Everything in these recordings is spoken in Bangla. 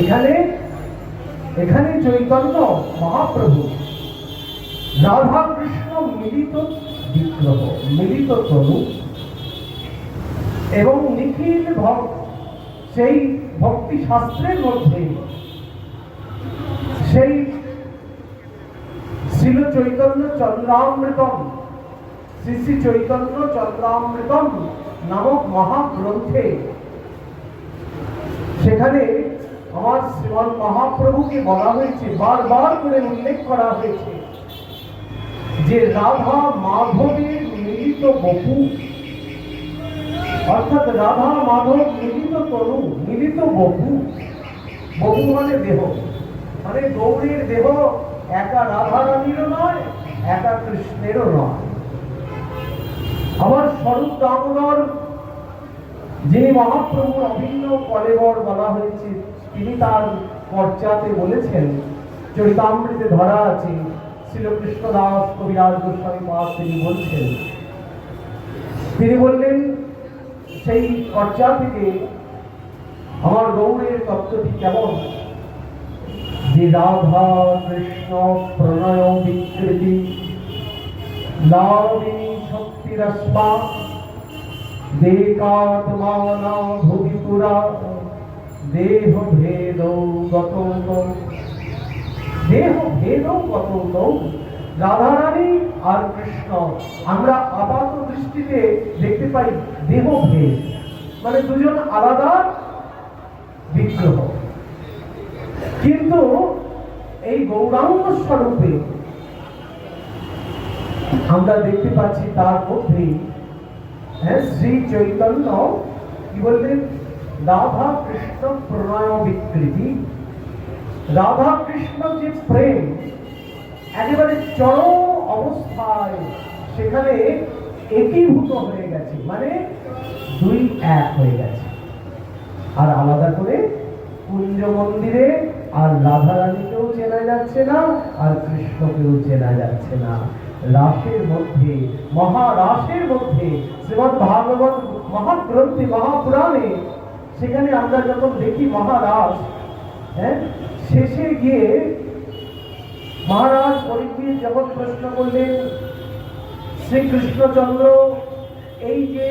এখানে এখানে চৈতন্য মহাপ্রভু, রাধা কৃষ্ণ মিলিত বিগ্রহ, মিলিত তনু এবং নিখিল ভক্ত, সেই ভক্তি শাস্ত্রের মধ্যে, সেই শিল চৈতন্য চন্দ্রামৃতম, শ্রী শ্রী চৈতন্য চন্দ্রামৃতম নামক মহাগ্রন্থে, সেখানে আমার শ্রীমান মহাপ্রভুকে বলা হয়েছে, বারবার করে উল্লেখ করা হয়েছে যে রাধা মাধবের মিলিত বপু। অর্থাৎ রাধা মাধব মিলিত তরু, মিলিত বপু। বপু মানে দেহ। মানে গৌরীর দেহ একা রাধা রানীরও নয়, একা কৃষ্ণেরও নয়। আমার স্বরূপ দামোদর, যিনি মহাপ্রভুর অভিন্ন কলেবর বলা হয়েছে তিনি তার পর্চাতে বলেছেন, চরিতামৃতে ধরা আছে শ্রীকৃষ্ণ দাস কবিরাজ গোস্বামী পাস তিনি বলছেন। তিনি বললেন, সেই পর্চা থেকে আমার গৌরের তত্ত্বটি কেমন? যে রাধা কৃষ্ণ প্রণয় বিকৃতি লাভিনী শক্তিরস্মা দেকাত্মানা ভুবি পুরা দেহ ভেদ গত দেহ ভেদ গত রাধারানী আর কৃষ্ণ, আমরা আপাত দৃষ্টিতে দেখতে পাই দেহ ভেদ। মানে দুজন আলাদা বিগ্রহ। কিন্তু এই গৌরাঙ্গ স্বরূপে আমরা দেখতে পাচ্ছি তার মধ্যে হ্যাঁ শ্রী চৈতন্য কি বললেন? রাধা কৃষ্ণ প্রণয় বিকৃতি রাধা কৃষ্ণ যে প্রেম, একেবারে চরম অবস্থায় সেখানে একীভূত হয়ে গেছে। মানে দুই এক হয়ে গেছে। আর আলাদা করে কুঞ্জ মন্দিরে আর রাধা রানীকেও চেনা যাচ্ছে না, আর কৃষ্ণকেও চেনা যাচ্ছে না। রাসের মধ্যে, মহারাসের মধ্যে, শ্রীমদ ভাগবত মহাগ্রন্থে, মহাপুরাণে সেখানে আমরা যখন দেখি মহারাস হ্যাঁ শেষে গিয়ে মহারাজ পরীক্ষিত যখন প্রশ্ন করলেন, শ্রীকৃষ্ণচন্দ্র, এই যে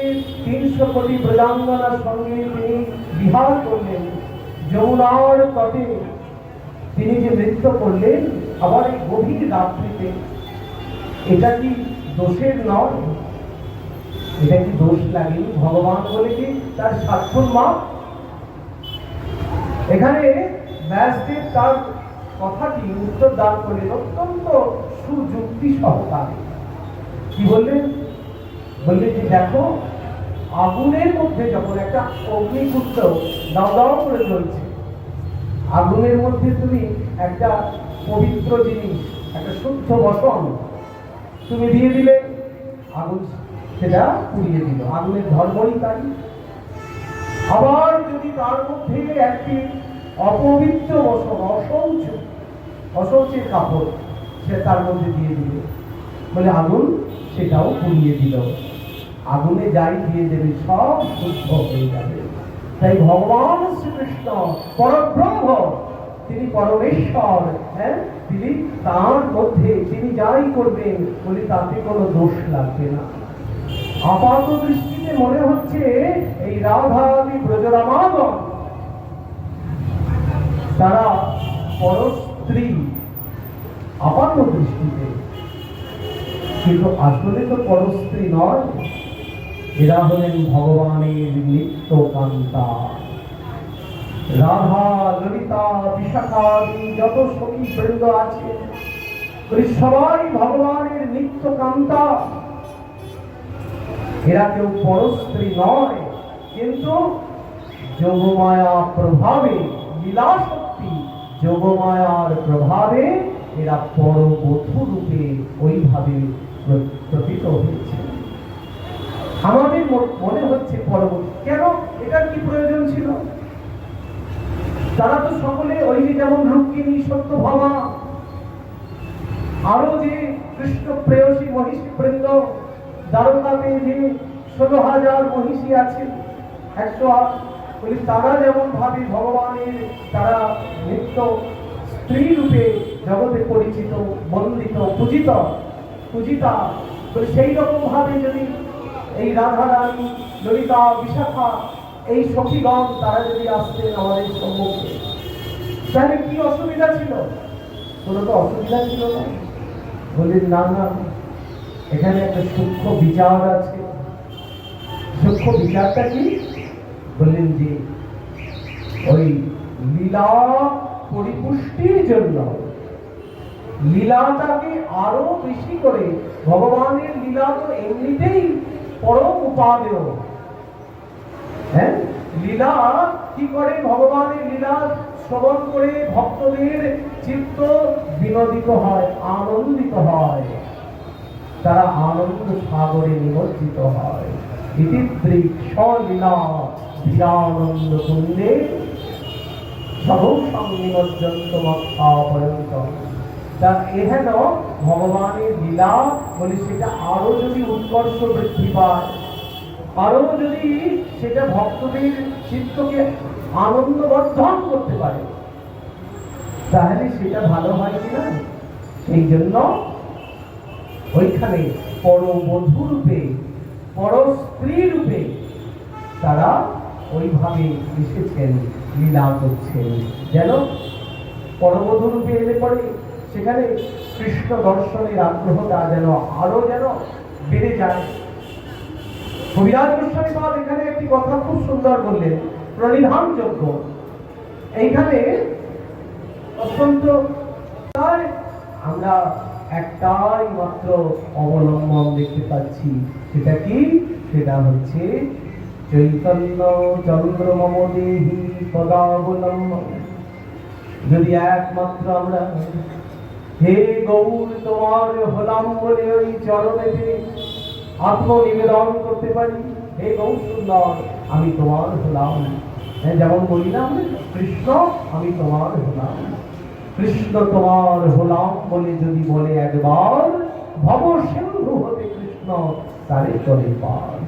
তিনশো কোটি প্রজাঙ্গনার সঙ্গে তিনি বিহার করলেন, যমুনার তটে তিনি যে নৃত্য করলেন, আবার এই গভীর রাত্রিতে, এটা কি দোষের নয়? এটা কি দোষ লাগেনি? ভগবান বলে কি তার স্বাক্ষর মা এখানে ব্যাসদেব তার কথাটি উত্তর দান করলেন অত্যন্ত সুযুক্তি সহকারে কি বললেন? বললেন যে, দেখো, আগুনের মধ্যে যখন একটা অগ্নিকুণ্ড দাও দাও করে চলছে আগুনের মধ্যে তুমি একটা পবিত্র জিনিস, একটা শুদ্ধ বসন তুমি দিয়ে দিলে, আগুন সেটা পুড়িয়ে দিল। আগুনের ধর্মই তাই। আবার যদি তার মধ্যে একটি অপবিত্র বসন অশৌচ অশৌচের কাপড় সে তার মধ্যে দিয়ে দিল। বলে, আগুন সেটাও পুড়িয়ে দিল। আগুনে যাই দিয়ে দেবে সব শুদ্ধ হয়ে যাবে। তাই ভগবান শ্রীকৃষ্ণ পরব্রহ্ম, তিনি পরমেশ্বর হ্যাঁ? তিনি তার মধ্যে, তিনি যাই করবেন বলে তাতে কোনো দোষ লাগবে না। আপাত দৃষ্টিতে মনে হচ্ছে এই রাধা আদি ব্রজরামাগণ তারা পরস্ত্রী আপাত দৃষ্টিতে। কিন্তু আসলে তো পরস্ত্রী নয়। এরা হলেন ভগবানের নিত্য কান্তা রাধা, ললিতা বিশাখা আদি যত সখী বৃন্দ আছে সবাই ভগবানের নিত্য কান্তা এরা কেউ পরস্ত্রী নয়, কিন্তু যোগমায়া প্রভাবে লীলা শক্তি যোগমায়ার প্রভাবে এরা পরবধূ রূপে ওইভাবে প্র- প্রতীত হয়েছে। আমাদের মনে হচ্ছে পরবর্তী কেন? এটার কি প্রয়োজন ছিল? তারা তো সকলে ওই যে যেমন রুক্মিণী সত্যভামা আরও যে কৃষ্ণ প্রেয়সী মহিষী বৃন্দ, দ্বারকাতে যে ষোলো হাজার মহিষী আছে একশো আট বলি, তারা যেমন ভাবে ভগবানের, তারা নিত্য স্ত্রী রূপে জগতে পরিচিত, বন্দিত, পূজিত, পূজিতা। বলি, সেই রকম ভাবে যদি এই রাধা রানী ললিতা, বিশাখা, এই সখীগণ, তারা যদি আসতেন আমাদের সম্মুখে, তাহলে কি অসুবিধা ছিল? কোনো তো অসুবিধা ছিল না। বললেন, না না, এখানে একটা সূক্ষ্ম বিচার আছে। সূক্ষ্ম বিচারটা কি? বললেন যে, ওই লীলা পরিপুষ্টির জন্য লীলাটাকে আরও বেশি করে, ভগবানের লীলা তো এমনিতেই পরম উপাদেয়। হ্যাঁ? লীলা কি করে ভগবানের লীলা? শ্রবণ করে ভক্তদের চিত্ত বিনোদিত হয়, আনন্দিত হয়। তারা আনন্দ সাগরে নিমজ্জিত হয়। ইতিদ্রিক স্বলীলা বিরানন্দ কুণ্ডে সহসং নিমজ্জন্ত পর্যন্ত তা এহেন ভগবানের লীলা বলি সেটা আরও যদি উৎকর্ষ বৃদ্ধি পায়, আরও যদি সেটা ভক্তদের চিত্তকে আনন্দবর্ধন করতে পারে, তাহলে সেটা ভালো হয় কিনা সেই জন্য ওইখানে পরবধূ রূপে পর স্ত্রী রূপে তারা ওইভাবে এসেছেন, লীলা করছেন। যেন পরবধূ রূপে এলে পরে সেখানে কৃষ্ণ দর্শনের আগ্রহটা যেন আরও যেন বেড়ে যায়। কবিরাজ গোস্বামী পাল এখানে একটি কথা খুব সুন্দর বললেন, প্রণিধানযোগ্য। এইখানে অত্যন্ত আমরা একটাই মাত্র অবলম্বন দেখতে পাচ্ছি, সেটা কি? সেটা হচ্ছে চৈতন্য চন্দ্র মম দেহি পদাবলম্বন যদি একমাত্র আমরা হে গৌর তোমার হলাম বলে ওই চরণেতে আত্মনিবেদন করতে পারি হে গৌর সুন্দর আমি তোমার হলাম। হ্যাঁ যেমন বলি না আমরা, কৃষ্ণ আমি তোমার হলাম। কৃষ্ণ তোমার হলাম বলে যদি বলে একবার ভব সিন্ধু হতে কৃষ্ণ তারে চলে পার।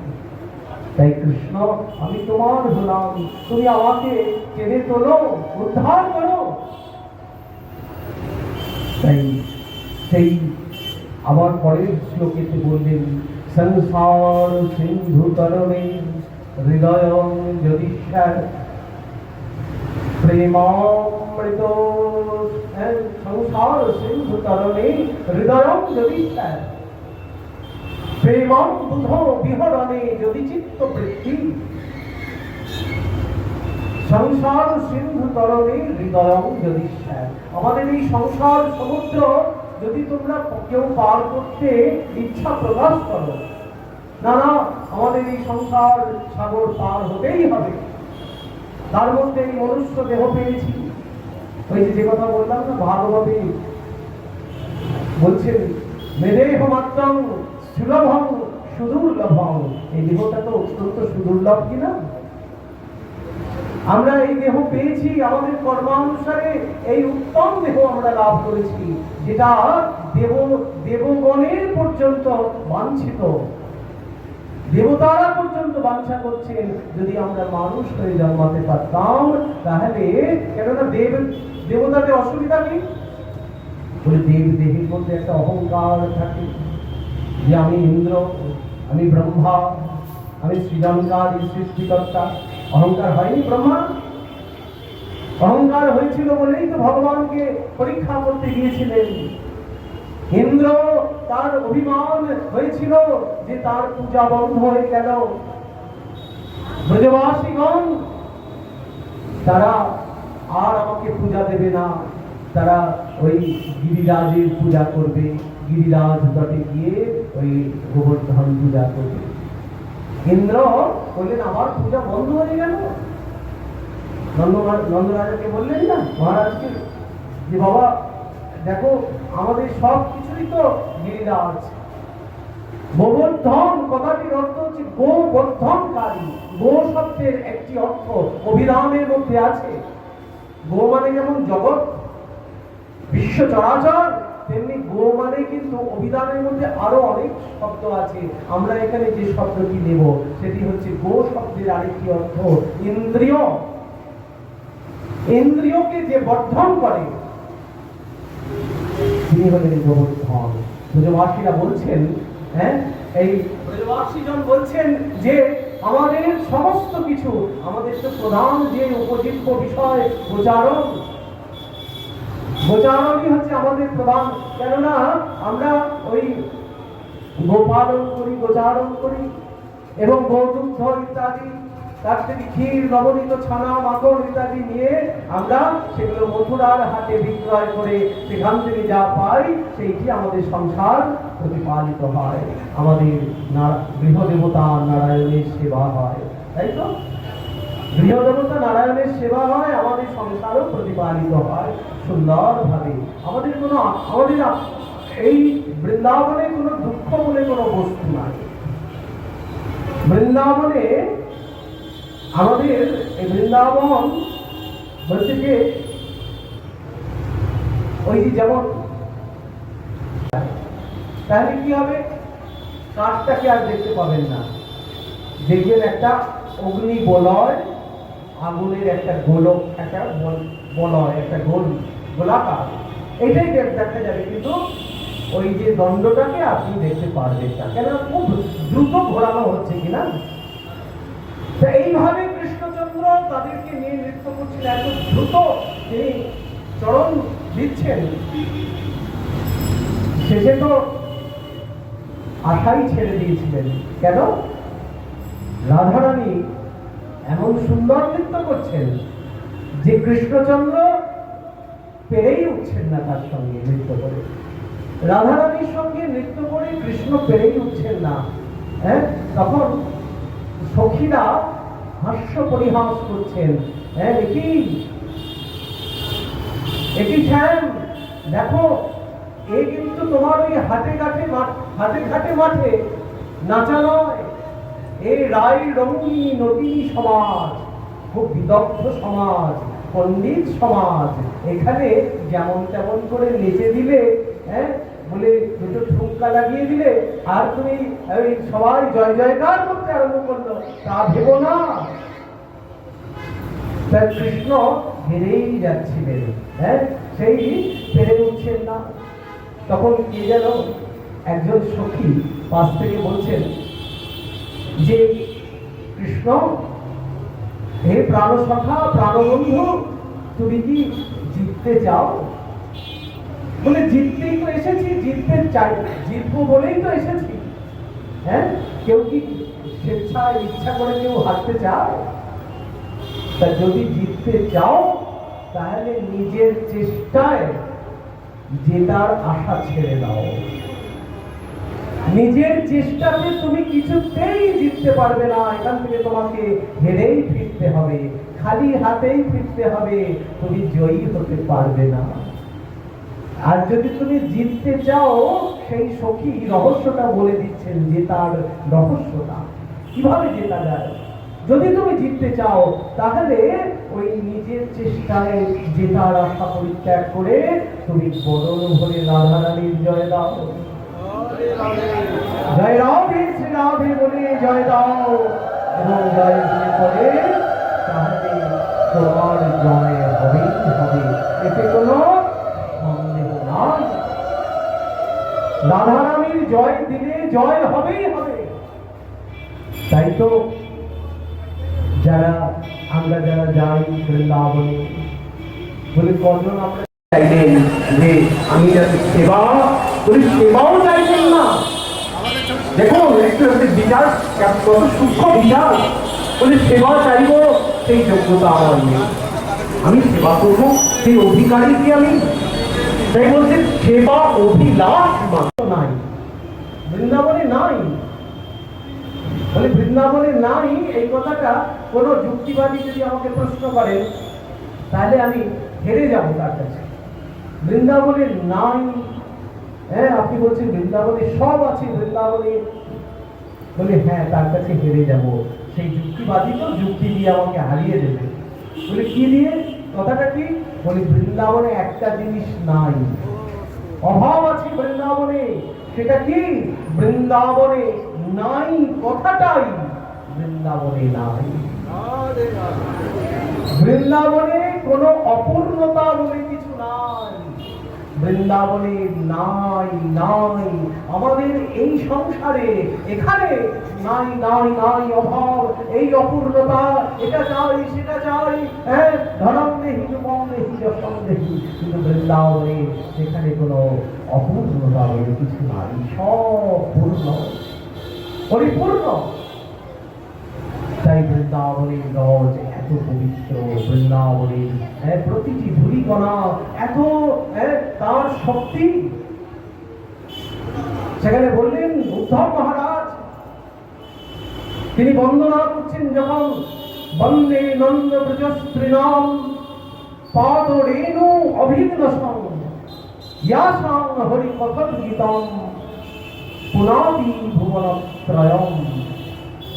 তাই কৃষ্ণ আমি তোমার হলাম তুমি আমাকে টেনে তোলো উদ্ধার করো। তাই সেই আবার পরের শ্লোকেতে বললেন সংসার সিন্ধু তরণে হৃদয় যদীশ্বর প্রেমামৃত। হ্যাঁ, সংসার সিন্ধু তরণে হৃদয় যদীশ্বর প্রেমম বুধ বিহরণে যদি চিত্ত বৃদ্ধি। সংসার সিন্ধু তরণে যদি আমাদের এই সংসার সমুদ্র, যদি তোমরা কেউ পার করতে ইচ্ছা প্রকাশ করো, না না, আমাদের এই সংসার সাগর পার হতেই হবে। তার মধ্যে এই মনুষ্য দেহ পেয়েছি। ওই যে কথা বললাম না, ভাগবতী বলছেন মেদেহ মাত্রং সুলভং সুদুর্লভং এই দেহটা তো অত্যন্ত সুদুর্লভ কিনা? আমরা এই দেহ পেয়েছি আমাদের কর্মানুসারে, এই উত্তম দেহ আমরা লাভ করেছি, যেটা দেব, দেবগণের পর্যন্ত বাঞ্ছিত। দেবতারা পর্যন্ত বাঞ্ছা করছেন, যদি আমরা মানুষ হয়ে জন্মাতে পারতাম, তাহলে কেননা দেব, দেবতাদের অসুবিধা নেই দেব দেহের মধ্যে একটা অহংকার থাকে। যে আমি ইন্দ্র, আমি ব্রহ্মা, আমি সৃজনকারী সৃষ্টিকর্তা অহংকার হয়নি ব্রহ্মা? অহংকার হয়েছিল বলেই তো ভগবানকে পরীক্ষা করতে গিয়েছিলেন। ইন্দ্র তার অভিমান হয়েছিল যে তার পূজা বন্ধ হয়ে গেল। ব্রজবাসীগণ, তারা আর আমাকে পূজা দেবে না। তারা ওই গিরিরাজের পূজা করবে। গিরিরাজ গিয়ে ওই গোবর্ধন পূজা করবে। ইন্দ্র বললেন, আমার পূজা বন্ধ হয়ে গেল? বললেন, না, মহারাজকে যে বাবা, দেখো, আমাদের সব কিছুই তো গিরিরাজ। গোবর্ধন কথাটির অর্থ হচ্ছে গোবর্ধনকারী। গো শব্দের একটি অর্থ অভিধানের মধ্যে আছে। গো মানে যেমন জগৎ, বিশ্ব চরাচর তেমনি গো মানে কিন্তু অভিধানের মধ্যে আরও অনেক শব্দ আছে। আমরা এখানে যে শব্দটি নেব, সেটি হচ্ছে গো শব্দের আরেকটি অর্থ ইন্দ্রিয়। ইন্দ্রিয়কে যে বর্ধন করে, তিনি হলেন গোবর্ধন ব্রজবাসীরা বলছেন হ্যাঁ এই ব্রজবাসীজন বলছেন যে আমাদের সমস্ত কিছু, আমাদের তো প্রধান যে উপজীব্য বিষয় গোচারণ গোচারণই হচ্ছে আমাদের প্রধান। কেননা আমরা ওই গোপালন করি গোচারণ করি এবং গৌদুগ্ধ ইত্যাদি, তার থেকে ক্ষীর, নবনীত ছানা মাখন ইত্যাদি নিয়ে আমরা সেগুলো মথুরার হাটে বিক্রয় করে সেখান থেকে যা পাই, সেইটি আমাদের সংসার প্রতিপালিত হয়। আমাদের না- গৃহদেবতা নারায়ণের সেবা হয়। তাই তো? গৃহদেবতা নারায়ণের সেবা হয়, আমাদের সংসারও প্রতিপালিত হয় সুন্দরভাবে। আমাদের কোনো আমাদের এই বৃন্দাবনে কোনো দুঃখ বলে কোনো বস্তু নাই। বৃন্দাবনে আমাদের এই বৃন্দাবন বলছে যে ওই যে যেমন তাহলে কি হবে? কাঠটাকে আর দেখতে পাবেন না। দেখবেন একটা অগ্নি বলয় আগুনের একটা গোলক, একটা বল- বলয়, একটা গোল, গোলাকার। এটাই দেখা যাবে। কিন্তু ওই যে দণ্ডটাকে আপনি দেখতে পারবেন না। কেন? খুব দ্রুত ঘোরানো হচ্ছে কিনা? তা এইভাবে কৃষ্ণচন্দ্র তাদেরকে নিয়ে নৃত্য করছেন। এত দ্রুত তিনি চরণ দিচ্ছেন। শেষে তো আশাই ছেড়ে দিয়েছিলেন। কেন? রাধারানী এমন সুন্দর নৃত্য করছেন যে কৃষ্ণচন্দ্র পেরেই উঠছেন না তার সঙ্গে নৃত্য করে। রাধারানীর সঙ্গে নৃত্য করে কৃষ্ণ পেরেই উঠছেন না হ্যাঁ? তখন সখীরা হাস্য পরিহাস করছেন হ্যাঁ? দেখি এটি শ্যাম দেখো, এ কিন্তু তোমার ওই হাটে ঘাটে হাটে ঘাটে মাঠে নাচা নয় এই রায় রঙিনী নদী সমাজ, খুব বিদগ্ধ সমাজ, পণ্ডিত সমাজ, এখানে যেমন তেমন করে নেচে দিলে হ্যাঁ বলে দুটো ঠুমকা লাগিয়ে দিলে, আর তুমি সবাই জয় জয়কার করতে আরম্ভ করল, তা ভেবো না। তার কৃষ্ণ হেরেই যাচ্ছিলেন হ্যাঁ সেই পেরে উঠছেন না। তখন কে যেন একজন সখী পাশ থেকে বলছেন যে কৃষ্ণ, হে প্রাণসখা, প্রাণবন্ধু, তুমি কি জিততে চাও? বলে, জিততেই তো এসেছি, জিততে চাই, জিতবো বলেই তো এসেছি। হ্যাঁ? কেউ কি স্বেচ্ছায় ইচ্ছা করে কেউ হারতে চায়? তা যদি জিততে চাও, তাহলে নিজের চেষ্টায় জেতার আশা ছেড়ে দাও। নিজের চেষ্টাতে তুমি কিছুতেই জিততে পারবে না। এখান থেকে তোমাকে হেরেই ফিরতে হবে, খালি হাতেই ফিরতে হবে, তুমি জয়ী হতে পারবে না। আর যদি তুমি জিততে চাও, সেই সখী রহস্যটা বলে দিচ্ছেন জেতার রহস্যটা। কীভাবে জেতা যায়? যদি তুমি জিততে চাও, তাহলে ওই নিজের চেষ্টায় জেতার আশা পরিত্যাগ করে তুমি বদল ভরে রাধারানীর জয় দাও। জয় রাধে শ্রী রাধে বলে, জয় দাও। এবং জয় দিয়ে পরে তাহলে তোমার জয় হবেই হবে। এতে কোনো সন্দেহ নাই। রাধারানীর জয় দিলে জয় হবেই হবে। তাই তো যারা, আমরা যারা যাই বৃন্দাবনে, বলে কজন আমরা চাইলেন যে আমি যাতে সেবা বলি সেবাও দেখুন, একটু একটু কত সূক্ষ্ম বলে, সেবা চাইব, সেই যোগ্যতা আমার নেই। আমি সেবা করব, সেই অধিকারী কি আমি তাই বলছে, সেবা অভিলাষ নাই। বৃন্দাবনে নাই। বলে, বৃন্দাবনে নাই, এই কথাটা কোনো যুক্তিবাদী যদি আমাকে প্রশ্ন করেন, তাহলে আমি হেরে যাব তার কাছে। বৃন্দাবনে নাই হ্যাঁ আপনি বলছেন বৃন্দাবনে সব আছে বৃন্দাবনে। বলে হ্যাঁ তার কাছে হেরে যাব। সেই যুক্তিবাদী তো যুক্তি দিয়ে আমাকে হারিয়ে দেবে। বলে কি দিয়ে? কথাটা কি? বলে বৃন্দাবনে একটা জিনিস নাই। অভাব আছে বৃন্দাবনে। সেটা কি? বৃন্দাবনে নাই কথাটাই বৃন্দাবনে নাই। বৃন্দাবনে কোনো অপূর্ণতা বলে বৃন্দাবনে নাই নাই, আমাদের এই সংসারে এখানে নাই নাই নাই অভাব, এই অপূর্ণতা, এটা চাই, সেটা চাই হ্যাঁ ধনম দেহি রূপম দেহি যশম দেহি কিন্তু বৃন্দাবনে সেখানে কোনো অপূর্ণতা বলে কিছু নাই, সব পূর্ণ, পরিপূর্ণ। তাই বৃন্দাবনের রজ পবিত্র প্রতিটি এত তার শক্তি। সেখানে বললেন, উদ্ধব মহারাজ, তিনি বন্দনা করছেন যখন বন্দে নন্দ ব্রজস্ত্রীনাম পাদ রেণু অভিন্ন সং ইয়াসাং হরি কথন গীতম পুনাদি ভুবনত্রয়ম।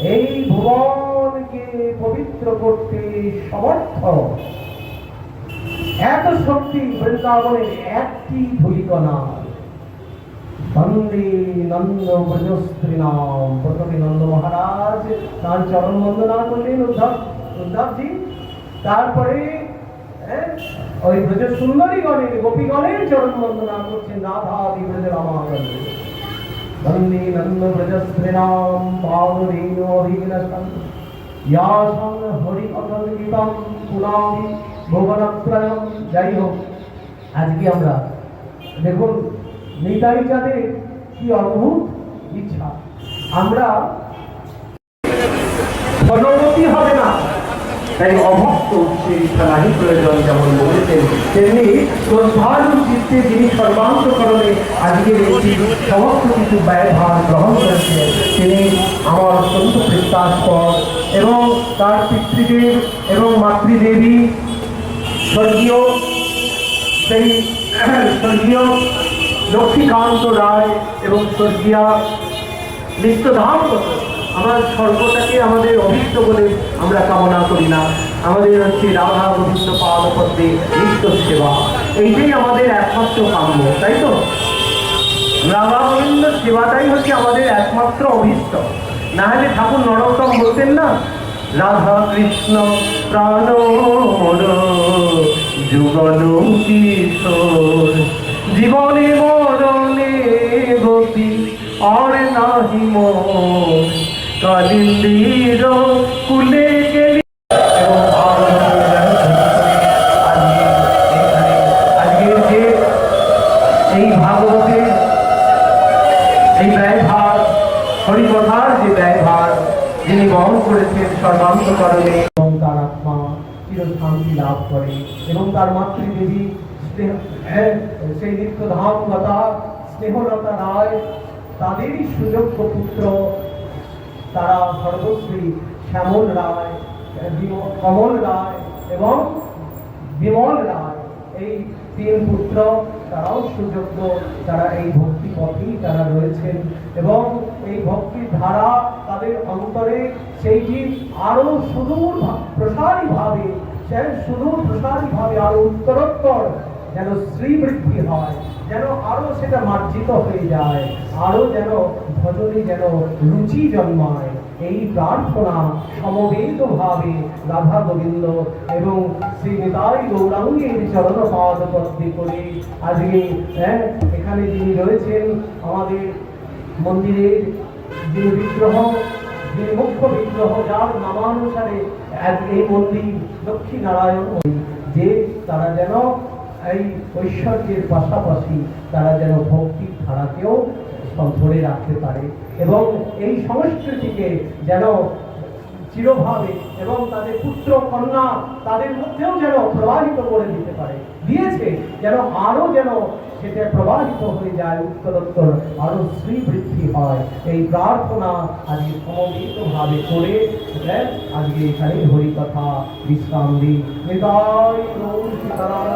এই ভুবনকে পবিত্র করতে সমর্থ। এত শক্তি বৃন্দাবনের একটি ধুলিকণা। নন্দ মহারাজ, তার চরণ করলেন তারপরে ওই গোপীগণের চরণ বন্দনা করছেন রাধাদি ব্রজ রামাগণ বন্দে নন্দ ব্রজস্ত্রীনাম পাদরেণ অভিঘ্নসং ইয়াসং হরি কথন গীতম পুনামি ভুবনত্রয়ম যাই হোক আজকে আমরা দেখুন নিতাই চাঁদের কি অদ্ভুত ইচ্ছা আমরা ফলবতী হবে না তাই অভক্ত উঠছে ইচ্ছা নাহি প্রয়োজন যেমন বলেছেন, তেমনি শ্রদ্ধালু চিত্তে যিনি সর্বান্তকরণে আজকের একটি সমস্ত কিছু ব্যয়ভার গ্রহণ করেছেন, তিনি আমার অত্যন্ত প্রত্যাস্পদ এবং তার পিতৃদেব এবং মাতৃদেবী স্বর্গীয় সেই স্বর্গীয় লক্ষ্মীকান্ত রায় এবং স্বর্গীয়া নিত্যধাম কত আমার স্বর্গটাকে আমাদের অভিষ্ট বলে আমরা কামনা করি না। আমাদের হচ্ছে রাধা গোবিন্দ পাদপদ্মে নিত্য সেবা। এইটাই আমাদের একমাত্র কাম্য, তাই তো? রাধা গোবিন্দ সেবাটাই হচ্ছে আমাদের একমাত্র অভিষ্ট। না হলে ঠাকুর নরোত্তম বলতেন না, রাধা কৃষ্ণ প্রাণ যুগল কিশোর, জীবনে মরণে গতি আর নাহি মোর কালিন্দির কুলে গেলি এই ভাগবতের এই ব্যয়ভার হরিকথার যে ব্যয়ভার যিনি বহন করেছেন সর্বান্তকরণে এবং তার আত্মা চিরশান্তি লাভ করে এবং তার মাতৃদেবী হ্যাঁ, সেই নিত্য ধামলতা স্নেহলতা রায় তাদেরই সুযোগ্য পুত্র তারা সর্বশ্রী শ্যামল রায় কমল রায় এবং বিমল রায়। এই তিন পুত্র তারাও সুযোগ্য, তারা এই ভক্তি পথেই তারা রয়েছেন এবং এই ভক্তির ধারা তাদের অন্তরে সেইটি আরও সুদূর প্রসারীভাবে সুদূর প্রসারীভাবে আরও উত্তরোত্তর যেন শ্রীবৃদ্ধি হয়। যেন আরও সেটা মার্জিত হয়ে যায় আরও যেন ভজনে যেন রুচি জন্মায়। এই প্রার্থনা সমবেত ভাবে রাধা গোবিন্দ এবং শ্রী নিতাই গৌরাঙ্গের চরণ পাদ পদ্মে করে আজকে হ্যাঁ, এখানে যিনি রয়েছেন আমাদের মন্দিরের যে বিগ্রহ যে মুখ্য বিগ্রহ যার নামানুসারে এই মন্দির লক্ষ্মী নারায়ণ যে তারা যেন এই ঐশ্বর্যের পাশাপাশি তারা যেন ভক্তির ধারাকেও ধরে রাখতে পারে এবং এই সংস্কৃতিকে যেন চিরভাবে এবং তাদের পুত্র কন্যা তাদের মধ্যেও যেন প্রবাহিত করে দিতে পারে। দিয়েছে যেন আরও যেন সেটা প্রবাহিত হয়ে যায়, উত্তরোত্তর আরও শ্রীবৃদ্ধি হয়। এই প্রার্থনা আজকে সমবেত ভাবে করে আজকে এখানে হরিকথা বিশ্রাম দিই সীতারাম